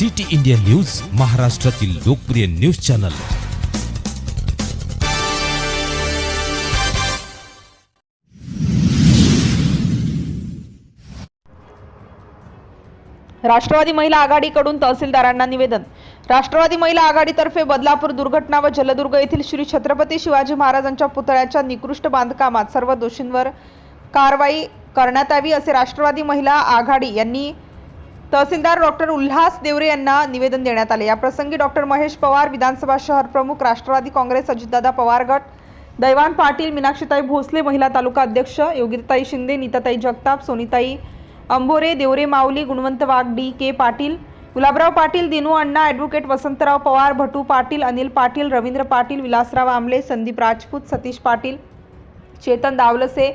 City India news महाराष्ट्रातील लोकप्रिय news channel. Rashtrawadi महिला आघाडीकडून तहसीलदारांना निवेदन. राष्ट्रवादी महिला आघाडीतर्फे बदलापूर दुर्घटना व जलदुर्ग येथील श्री छत्रपती शिवाजी महाराजांच्या पुतळ्याच्या निकृष्ट बांधकामात सर्व दोषींवर कारवाई करण्यात यावी असे राष्ट्रवादी महिला आघाडी यांनी तहसीलदार डॉक्टर उल्हास देवरे यांना निवेदन देण्यात आले. याप्रसंगी डॉक्टर महेश पवार विधानसभा शहर प्रमुख राष्ट्रवादी काँग्रेस अजितदादा पवार गट दैवान पाटील मीनाक्षीताई भोसले महिला तालुका अध्यक्ष Yogitai Shinde Nitatai Jagtap Sonitai Ambore Deore Mauli Gunwant Wagh D K Patil Gulabrao Patil Dinu Anna advocate Vasantrao Pawar Bhatu Patil Anil Patil Ravindra Patil Vilasrao Amle Sandeep Rajput Satish Patil Chetan दावलसे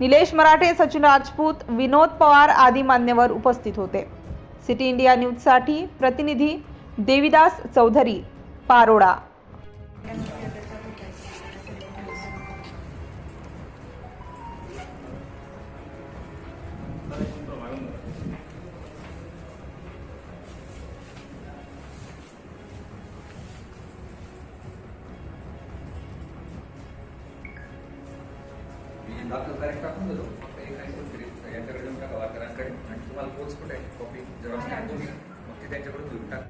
Nilesh मराठे सचिन राजपूत विनोद पवार आदी मान्यवर उपस्थित होते. City India न्यूजसाठी प्रतिनिधी Devidas Chaudhari Paroda. Doctor direct टाकून देतो फक्त एक आणि दोन तरी. यांच्याकडे देऊन टाका तुम्हाला पोच कुठे आहे कॉपी जेव्हा मग ते त्यांच्याकडे घेऊन टाक